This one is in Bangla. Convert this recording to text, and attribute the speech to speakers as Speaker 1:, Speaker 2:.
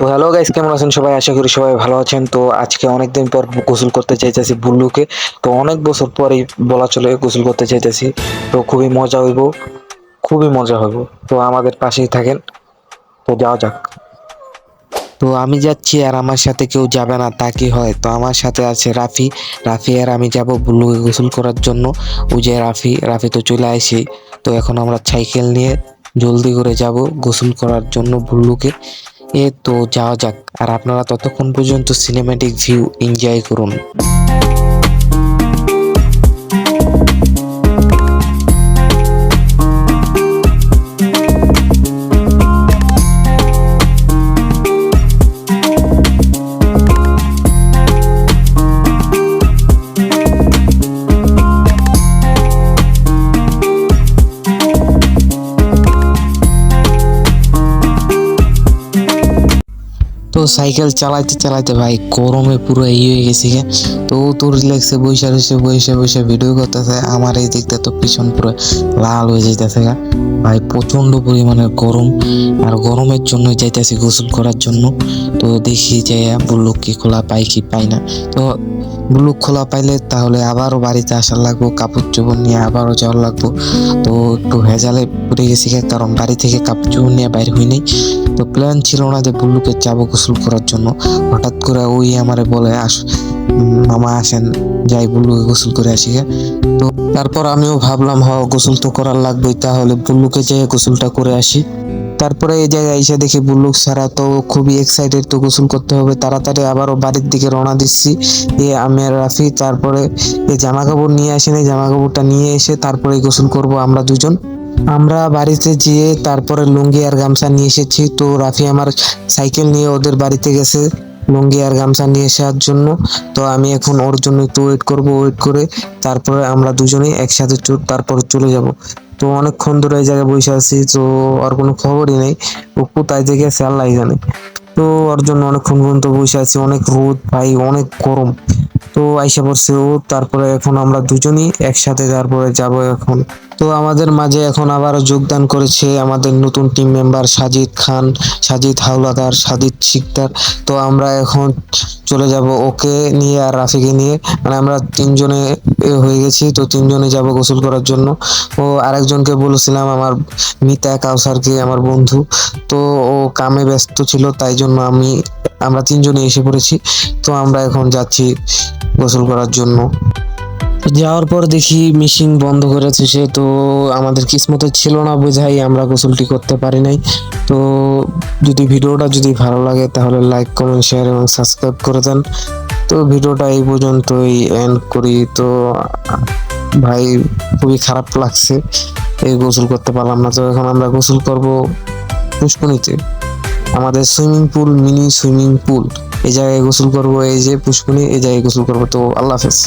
Speaker 1: তো হ্যালো গাইস কেমন আছেন সবাই? আশা করি সবাই ভালো আছেন। তো আজকে অনেকদিন পর গোসল করতে চাইতেছি বুল্লুকে। তো অনেক বছর পরেই বলা চলে গোসল করতে চাইতেছি। তো খুবই মজা হইব। খুবই মজা হইব। তো আমাদের পাশেই থাকেন। তো যাওয়া যাক। তো আমি যাচ্ছি আর আমার সাথে কেউ যাবে না, তা কি হয়? তো আমার সাথে আছে রাফি। রাফি আর আমি যাব বুল্লুকে গোসল করার জন্য। ওই যে রাফি রাফি তো চলে আসি তো এখন আমরা সাইকেল নিয়ে জলদি করে যাব গোসল করার জন্য বুল্লুকে। এ তো যাওয়া যাক আর আপনারা ততক্ষণ পর্যন্ত সিনেম্যাটিক ভিউ এনজয় করুন। তো সাইকেল চালাইতে চালাইতে ভাই গরমে পুরো এই হয়ে গেছে গে। তো ও তো রিল্যাক্সে বসে রয়েছে বসে বসে ভিডিও করতেছে, আমার এই দিকটা তো পিছন পুরো লাল হয়ে যেতেছে ভাই প্রচণ্ড পরিমাণে গরম, আর গরমের জন্য যাইতেছি গোসল করার জন্য। তো দেখি যে বলল, কি খোলা পাই কি পাই না? তো বুল্লুক খোলা পাইলে তাহলে আবারও বাড়িতে আসার লাগবো, কাপড় চোপড় নিয়ে আবারও যাওয়ার লাগবো। তো একটু ভেজালে পড়ে গেছি কারণ বাড়ি থেকে কাপড় চোপড় নিয়ে বাইর হই নাই। তো প্ল্যান ছিল না যে বুল্লুকে যাব গোসল করার জন্য। হঠাৎ করে ওই আমারে বলে, আস মামা আসেন, যাই বুল্লুকে গোসল করে আসি গে। তো তারপর আমিও ভাবলাম, হ, গোসল তো করার লাগবেই, তাহলে বুল্লুকে যেয়ে গোসলটা করে আসি। তারপরে এই জায়গায় এসে দেখি বুল্লুক ছাড়া তো খুবই এক্সাইটেড তো গোসল করতে হবে। তাড়াতাড়ি আবারও বাড়ির দিকে রওনা দিচ্ছি। এ আমি আর রাফি, তারপরে এই জামা কাপড় নিয়ে আসেনি জামা কাপড়টা নিয়ে এসে তারপরে গোসল করব আমরা দুজন। আমরা বাড়িতে যেয়ে তারপরে লুঙ্গি আর গামছা নিয়ে এসেছি। তো রাফি আমার সাইকেল নিয়ে ওদের বাড়িতে গেছে। লুঙ্গি আর গামছা নিয়ে আসার জন্য। তো আমি এখন ওর জন্য একটু ওয়েট করব ওয়েট করে তারপরে আমরা দুজনেই একসাথে তারপরে চলে যাব। তো অনেকক্ষণ ধরে এই জায়গায় বসে আছি, তো আর কোনো খবরই নেই। ও কোথায় থেকে গেছে আল্লাহ জানে। তো ওর জন্য অনেকক্ষণ পর্যন্ত বসে আছি, অনেক রোদ ভাই, অনেক গরম। তো আইসা পড়ছে ও, তারপরে এখন আমরা দুজনই একসাথে তারপরে যাব এখন। তো আমাদের মাঝে এখন আবার যোগদান করেছে আমাদের নতুন টিম মেম্বার সাজিদ খান, সাজিদ হাওলাদার, সাজিদ শিকদার। তো আমরা এখন চলে যাব ওকে নিয়ে আর রাফিকে নিয়ে। মানে আমরা তিনজনে হয়ে গেছি, তো তিনজনে যাব গোসল করার জন্য। ও আরেকজনকে বলেছিলাম আমার মিতা কাউসারকে, আমার বন্ধু। তো ও কামে ব্যস্ত ছিল, তাই জন্য আমি, আমরা তিনজনে এসে পড়েছি। তো আমরা এখন যাচ্ছি গোসল করার জন্য। যাওয়ার পর দেখি মেশিন বন্ধ করেছে সে তো আমাদের কিসমতে ছিল না বোঝাই আমরা গোসলটি করতে পারি নাই। তো যদি ভিডিওটা যদি ভালো লাগে তাহলে লাইক কমেন্ট শেয়ার এবং সাবস্ক্রাইব করে দেন। তো ভিডিওটা এই পর্যন্তই এন্ড করি। তো ভাই খুবই খারাপ লাগছে এই গোসল করতে পারলাম না। তো এখন আমরা গোসল করব পুষ্পনীতে। আমাদের swimming pool mini swimming pool এই জায়গায় গোসল করব, এই যে পুষ্পনী, এই জায়গায় গোসল করব। তো আল্লাহ হাফেজ।